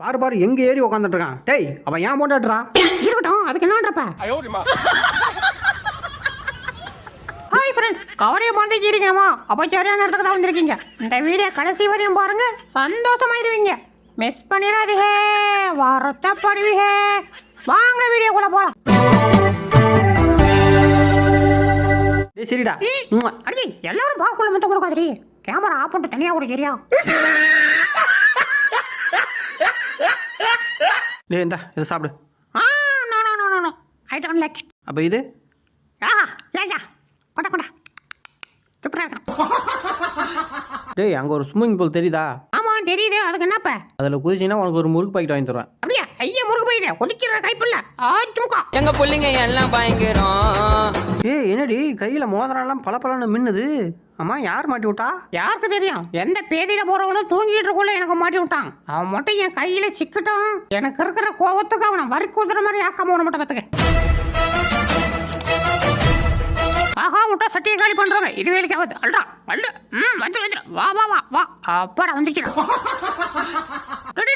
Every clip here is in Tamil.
பார் பார் எங்க ஏறி உட்காந்துட்டு இருக்கான். டேய் அவன் ஏன் போட்டாடுறா இருக்கட்டும் அதுக்கு என்னன்றப்ப ஹாய் ஃப்ரெண்ட்ஸ் கவரையை பந்தேஜி இருக்கணுமா அப்போ சரியான இடத்துக்கு தான் வந்திருக்கீங்க. இந்த வீடியோ கடைசி வரையும் பாருங்க. சந்தோஷமாயிருவீங்க மிஸ் பண்ணிடாதீங்க. வருத்தப்படுவீங்க. வாங்க வீடியோக்குள்ள போகலாம் டேய் சரிடா. அடி எல்லாரும் பாக்குள்ள மட்டும் கொடுக்காதடி. கேமரா ஆஃப் பண்ணிட்டு தனியாக கூட சரியா டேய் இந்தா இதை சாப்பிடு. ஆ no no no no no I don't like it அப்போ இது? ஆ லேஜா கொண்டா கொண்டா. சூப்பராக இருக்கும் டேய் அங்கே ஒரு ஸ்விம்மிங் பூல் தெரியுதா? ஆமாம் தெரியுது. அதுக்கு என்னப்ப? அதில் குதிச்சின்னா உனக்கு ஒரு முறுக்கு பாக்கெட் வாங்கி தருவேன். அப்படியா? ஐயா முருகு போயிடு கொதிச்சிடுற கைப்பில்ல ஆச்சுமுக்கா எங்க புள்ளைங்க எல்லாம் பயங்கரம். ஏய் என்னடி கையில் மோதிரம்லாம் பல மின்னுது. அம்மா யார் மாட்டி விட்டா? யாருக்கு தெரியும்? எந்த பேதியில போறவங்களும் தூங்கிட்டு இருக்குள்ள எனக்கு மாட்டி விட்டான். அவன் மட்டும் என் கையில சிக்கட்டும் எனக்கு இருக்கிற கோவத்துக்கு அவனை வரி குதிர மாதிரி ஆக்காம விட மாட்டேன் பார்த்துக்க. சத்திய காலி பண்றவங்க இது வேலைக்கு ஆகுது அல்டா வந்து ம் வந்து வந்து வா வா வா வா. அப்பாடா வந்துச்சுடா.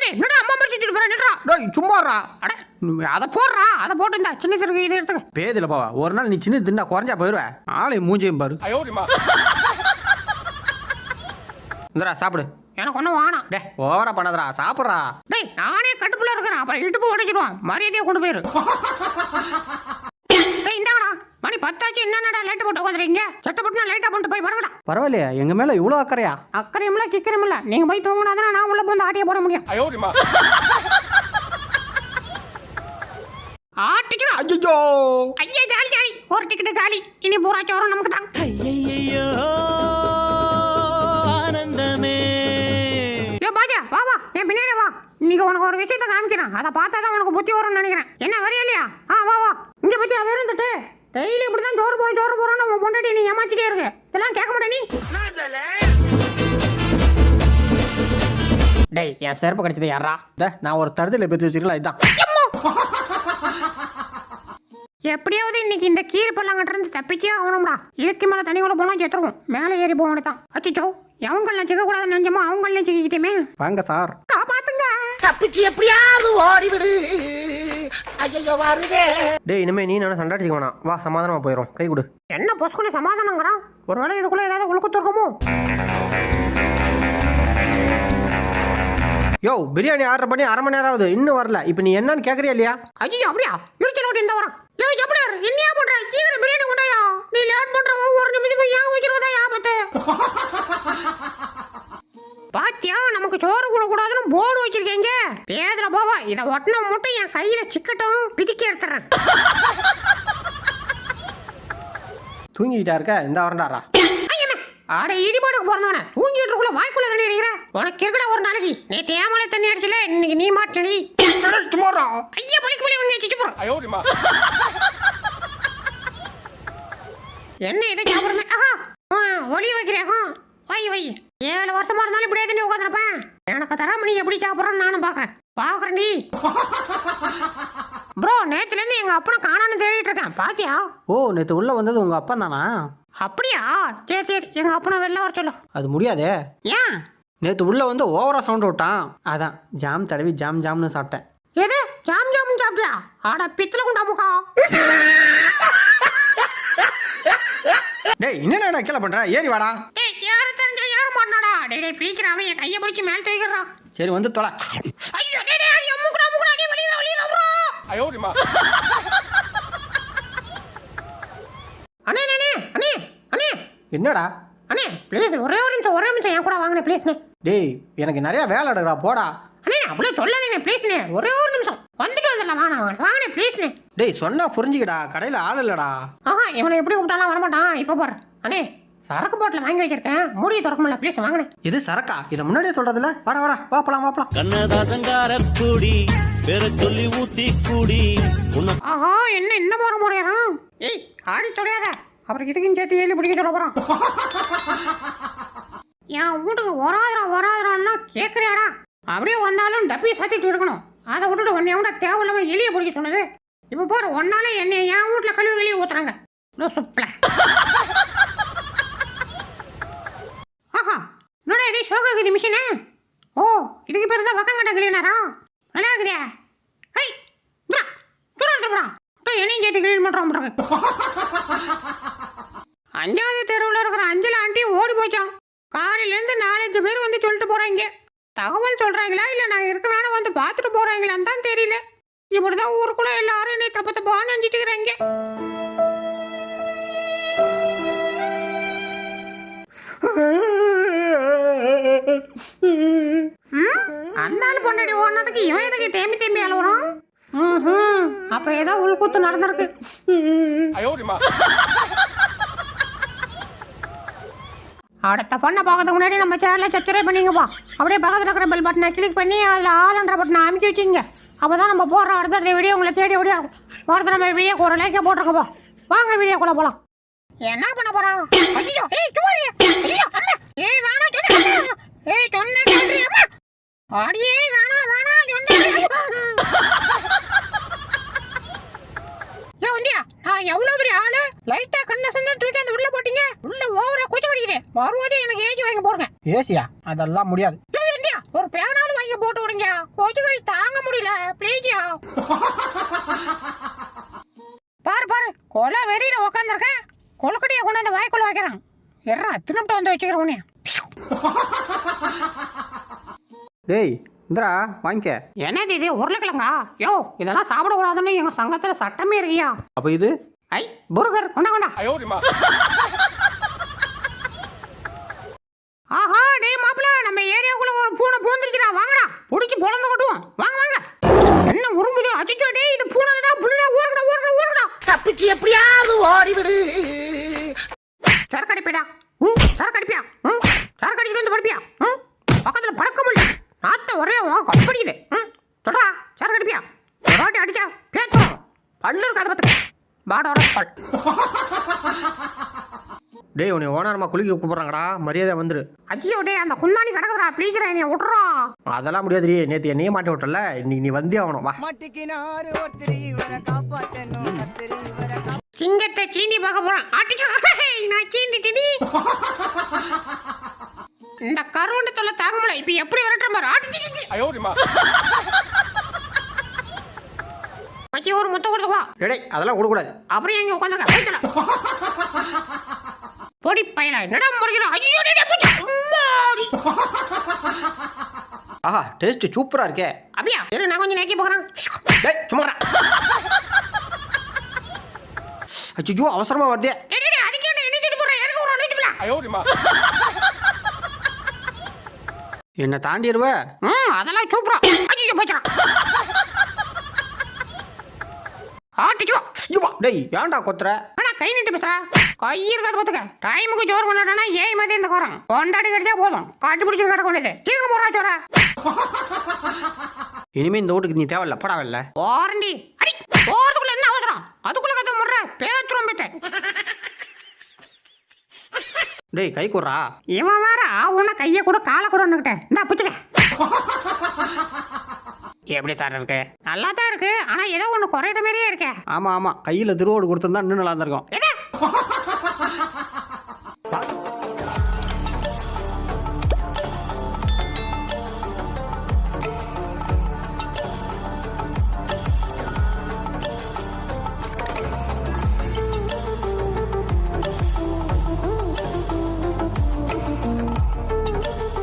என்னடா அம்மா மரிச்சிட்டு போறா? நின்றா டேய் சும்மாடா. அட அதை போடுறா அதை போட்டு இந்த. சின்ன சிறுக்கு இதை எடுத்துக்க. பேதில போவா. ஒரு நாள் நீ சின்ன தின்னா குறைஞ்சா போயிடுவ ஆளை மூஞ்சையும் பாரு. இந்தரா சாப்பிடு. எனக்கு ஒன்றும் வேணாம். டே ஓவரா பண்ணதுரா சாப்பிட்றா. டேய் நானே கட்டுப்புல இருக்கிறேன். அப்புறம் இடுப்பு உடைச்சிடுவான் மரியாதையை கொண்டு போயிரு. மணி பத்தாச்சு என்னடா லைட் போட்டு உட்காந்துறீங்க சட்ட போட்டு லைட்டா போட்டு போய் வரவடா பரவாயில்லையா எங்க மேல இவ்வளவு அக்கறையா? அக்கறையும் இல்ல கிக்கறையும் இல்ல நீங்க போய் தூங்கினா நான் உள்ள போய் ஆட்டிய போட முடியும். ஆட்டிச்சு அஜிஜோ ஐயா ஜாலி ஜாலி. ஒரு டிக்கெட் காலி. இனி பூரா சோரம் நமக்கு தான் ஐயோ ஆனந்தமே. யோ பாஜா வா வா. என் பின்னாடி வா. இன்னைக்கு உனக்கு ஒரு விஷயத்தை காமிக்கிறேன். அதை பார்த்தா தான் உனக்கு புத்தி வரும்னு நினைக்கிறேன். என்ன வரையா இல்லையா? ஆ வா வா. இங்க பத்தி அவன் இருந்துட்டு டெய்லி இப்படி தான் சோறு போறோம் சோறு போறோம்னு உன் பொண்டாட்டி நீ ஏமாச்சிட்டே இருக்கு. இதெல்லாம் கேட்க மாட்டே நீ. டேய் என் செருப்பு கிடைச்சது யாரா நான் ஒரு தருதலை பெற்று வச்சிருக்கலாம் இதுதான் எப்படியாவது இன்னைக்கு இந்த கீரை பல்லாங்கிட்ட இருந்து தப்பிச்சே ஆகணும்டா. இதுக்கு மேலே தண்ணிக்குள்ள போனால் செத்துருவோம். மேலே ஏறி போக தான் அச்சோ அவங்கள சிக்க கூடாதுன்னு நினைச்சோமோ அவங்கள சிக்கிக்கிட்டேமே. வாங்க சார். காப்பாத்துங்க. தப்பிச்சு எப்படியாவது ஓடிவிடு. ஐயோ வருதே. டேய் இனிமே நீ நானும் சண்டை அடிச்சுக்க வேணாம். வா சமாதானமா போயிடும் கை கொடு. என்ன பொசுக்குள்ள சமாதானங்கிறான்? ஒருவேளை இதுக்குள்ள ஏதாவது உழுக்கு இருக்குமோ யோ பிரியாணி ஆர்டர் பண்ணி அரை மணி நேரம் ஆகுது. இன்னும் வரல. இப்போ நீ என்னன்னு கேட்குறியா இல்லையா? ஐயோ அப்படியா? இருச்சல் ஓட்டி இந்த வரான். யோ ஜப்படர் என்னையா பண்ற சீக்கிரம் பிரியாணி கொண்டாயா? நீ லேட் பண்ற. ஒவ்வொரு நிமிஷமும் ஏன் வச்சிருவதா ஆபத்து பாத்தியா? நமக்கு சோறு கூடாதுன்னு போர்டு வச்சிருக்கேங்க. பேதுல போவா. இதை ஒட்டின மட்டும் என் கையில சிக்கட்டும். பிதுக்கி எடுத்துறேன். தூங்கிட்டா இருக்க? இந்த வரண்டாரா அட இடிபாடுக்கு பிறந்தவன. தூங்கிட்டு இருக்குள்ள வாய்க்குள்ள தண்ணி அடிக்கிற? உனக்கு இருக்கடா ஒரு நாளைக்கு? நீ ஏமாலே தண்ணி அடிச்சல இன்னைக்கு நீ மாட்டடி சும்மாடா. ஐயா பழிக்கு பழி வாங்க என்ன இதை சாப்பிடுறமே ஆஹா ஒளி வைக்கிறேன் வை வை ஏழு வருஷமா இருந்தாலும் இப்படியே தண்ணி உட்காந்துருப்பேன் எனக்கு தராம நீ எப்படி சாப்பிட்றன்னு நானும் பார்க்கறேன். பார்க்கறேன் நீ. ப்ரோ நேத்துல இருந்து எங்க அப்பனை காணான்னு தேடிட்டு இருக்கேன். பாத்தியா? ஓ நேற்று உள்ளே வந்தது உங்கள் அப்பா தானா? அப்படியா? சரி சரி. எங்க அப்பனை வெளில வர சொல்லு. அது முடியாதே. ஏன்? நேற்று உள்ளே வந்து ஓவரா சவுண்ட் விட்டான். அதான் ஜாம் தடவி ஜாம் ஜாம்னு சாப்பிட்டேன். எது? ஜாம் ஜாமுன் சாப்பிட்டியா? ஆட பித்தல குண்டா முக்கா டேய் என்னடா கீழே பண்ணுற ஏறி வாடா ஏய் யாரு தெரிஞ்சா யாரு மாட்டினாடா டேய் டேய் பீச்சிராம என் கையை பிடிச்சி மேல தூக்கிடுறான் சரி வந்து தொலை. ஐயோ டேய் டேய் கூட மூக்குடா மூக்குடா டேய் வெளிய வெளிய ப்ரோ. ஐயோ டிமா அண்ணே அண்ணே அண்ணே அண்ணே என்னடா? அண்ணே ப்ளீஸ் ஒரே ஒரு நிமிஷம் ஒரே நிமிஷம் என் கூட வாங்கண்ணே ப்ளீஸ்ண்ணே டேய் எனக்கு நிறைய வேலை எடுக்கிறா போடா. அண்ணே அவ்வளோ சொல்லாதீங்க ப்ளீஸ்ண்ணே ஒரே ஒரு நிமிஷம். வந்துட்டு வந்துடலாம் வாங்க வாங்கண்ணே ப்ளீஸ்ண்ணே டேய் சொன்னா புரிஞ்சுக்கடா கடையில் ஆள் இல்லைடா. ஆஹா இவனை எப்படி கூப்பிட்டாலாம் வரமாட்டான். இப்போ போகிறேன் அண்ணே சரக்கு பாட்டில் வாங்கி வச்சிருக்கேன். மூடியை திறக்க முடியல ப்ளீஸ் வாங்கண்ணே இது சரக்கா? இதை முன்னாடியே சொல்றதுல வாடா வாடா வாப்பலாம் வாப்பலாம் கண்ணதாசங்கார கூடி பேர சொல்லி ஊத்தி கூடி உன்னை ஆஹா என்ன இந்த முறை முறையாராம் ஏய் ஆடி தொடையாத அப்புறம் இதுக்கும் சேர்த்து ஏழு பிடிக்க சொல்ல போறான். என் வீட்டுக்கு வராதுரா வராதுரான்னா கேட்குறியாடா அப்படியே வந்தாலும் டப்பியை சாத்திட்டு இருக்கணும். அதை விட்டுட்டு ஒன்னே விட தேவையில்லாம எலியை பிடிக்க சொன்னது? இப்போ பாரு ஒன்னாலே என்னை என் வீட்டில் கழுவி வெளியே ஊத்துறாங்க. லோ சுப்பல. ஆஹா என்னடா மிஷினு ஓ இதுக்கு பேர் தான் வக்கங்கட்ட கிளீனரா நல்லா இருக்குதே ஹை துரா துரா என்னையும் சேர்த்து கிளீன் பண்ணுறோம் அஞ்சாவது தெருவில் இருக்கிற அஞ்சல் ஆண்டியும் ஓடி போச்சான் காலையிலேருந்து நாலஞ்சு பேர் வந்து சொல்லிட்டு போகிறாங்க தகவல் சொல்கிறாங்களா இல்லை நான் இருக்கலான்னு வந்து பார்த்துட்டு போகிறாங்களான்னு தான் தெரியல. இப்படி தான் ஊருக்குள்ளே எல்லாரும் என்னை தப்பு தப்பான்னு நினச்சிட்டு இருக்கிறாங்க அந்த ஆள் பொண்டாடி ஓடினதுக்கு இவன் எதுக்கு தேம்பி தேம்பி அழுவுறான்? ம்ஹும். அப்ப ஏதோ உள்கூத்து நடந்திருக்கு. அடுத்த பொண்ணை பார்க்கறதுக்கு முன்னாடி நம்ம சேனலை சப்ஸ்கிரைப் பண்ணிங்கப்பா அப்படியே பக்கத்தில் இருக்கிற பெல் பட்டனை கிளிக் பண்ணி அதில் ஆளுன்ற பட்டனை அமைக்கி வச்சுங்க. அப்போ தான் நம்ம போடுற அடுத்த வீடியோ உங்களை தேடி ஓடியா ஒருத்தர் நம்ம வீடியோ ஒரு லைக்கே போட்டிருக்கப்பா வாங்க வீடியோக்குள்ள போகலாம் என்ன பண்ண போறான் ஐயோ ஏய் ஐயோ அம்மா. ஏய் வேணா சொன்ன. ஏய் சொன்ன அடியே வேணா வேணா ஏ வந்தியா நான் எவ்வளவு பெரிய ஆளு? லைட்டா கண்ண சந்தா தூக்கி அந்த உள்ள போட்டீங்க? உள்ள ஓவரா கொச்சு கடிக்குது வரும்போது எனக்கு ஏஜி வாங்கி போடுங்க. ஏசியா? அதெல்லாம் முடியாது. வந்தியா ஒரு பேனாவது வாங்கி போட்டு விடுங்க. கொச்சு கடி தாங்க முடியல ப்ளீஸ்யா பாரு பாரு கொலை வெறியில உக்காந்துருக்கேன். கொலக்கடியை கொண்டு வந்து வாய்க்குள்ள வைக்கிறான். எறா திரும்பிட்டு வந்து வச்சுக்கிறேன் உன்னைய. டேய் இந்தரா வாங்கிக்க. என்னது இது? உருளைக்கிழங்கா? யோ இதெல்லாம் சாப்பிடக்கூடாதுன்னு எங்க சங்கத்துல சட்டமே இருக்கியா? அப்போ இது? ஐ புர்கர் கொண்டா கொண்டா ஆஹா டேய் மாப்பிள நம்ம ஏரியாக்குள்ள ஒரு பூனை பூந்துருச்சுடா வாங்கடா புடிச்சு பொழந்து கட்டுவோம் வாங்க வாங்க என்ன உருமுது அச்சோ டேய் இது பூனைடா புள்ளிடா ஓடுடா ஓடுடா ஓடுடா தப்பிச்சு எப்படியாவது ஓடிவிடு சரக்கு அடிப்பிடா ம் சரக்கு அடிப்பியா ம் சரக்கு அடிச்சுட்டு வந்து படிப்பியா ம் பக்கத்துல படக்க முடியல நாத்த ஒரே கப்படிக்குது ம் சொல்றா. சரக்கு அடிப்பியா வாட்டி அடிச்சா பேத்துறோம் பல்லு இருக்காது பார்த்துக்க பாட வர பால். டேய் உன்னை ஓனரமா குளிக்க கூப்பிட்றாங்கடா. மரியாதை வந்துரு. ஐயோ டேய் அந்த குந்தாணி கிடக்குதுடா. ப்ளீஸ்ரா என்னை விட்றா. அதெல்லாம் முடியாதுடி நேற்று என்னையே மாட்டி விட்டல. இன்னைக்கு நீ வந்தே ஆகணும். வா. சிங்கத்தை சீண்டி பார்க்க போறான். ஆட்டிச்சோ நான் சீண்டிட்டடி இந்த கருவண்டு தொல்லை தாங்க முடியல இப்போ எப்படி விரட்டுற மாதிரி ஆட்டிச்சு மச்சி ஒரு முத்தம் கொடுத்து வா. டேய் அதெல்லாம் கொடுக்கூடாது. அப்புறம் எங்க உட்காந்துருக்க பொடி பையல நடம் முறைகிறோம் ஐயோ. அம்மாடி. ஆஹா டேஸ்ட் சூப்பரா இருக்கே. அப்படியா? இரு நான் கொஞ்சம் நேக்கி போகிறேன். டேய் சும்மா அச்சோ அவசரமா வருதே. அதுக்கு என்ன எண்ணிட்டு போறேன் இறங்க ஒரு நிமிஷம் என்ன தாண்டிடுவ? ம் அதெல்லாம் சூப்பரா. ஐயோ ஆட்டிச்சோ ஐயோப்பா, டேய் ஏன்டா கொத்துற? ஆனா கை நீட்டு பேசுற? கை இருக்காது பாத்துக்க. டைமுக்கு ஜோர் கொண்டாடனா ஏய் மாதிரி இந்த குறம் கொண்டாடி கிடைச்சா போதும். காட்டு பிடிச்சி கிடக்க வேண்டியது. சீக்கிரம் போறா சோற. இனிமே இந்த வீட்டுக்கு நீ தேவையில்ல படா வெளில. வாரண்டி. அடி போறதுக்குள்ள என்ன அவசரம்? அதுக்குள்ள கதை முடுற. பேத்துரும் பேத்த. டேய் கை கூடுறா. இவன் வேற ஆவுன கைய கூட காலை கூட ஒண்ணுகிட்ட இந்த புச்சுக்க. எப்படி தர இருக்கு? நல்லா தான் இருக்கு ஆனா ஏதோ ஒண்ணு குறையிற மாதிரியே இருக்கே. ஆமா ஆமா. கையில திருவோடு கொடுத்துருந்தா இன்னும் நல்லா இருந்திருக்கும்.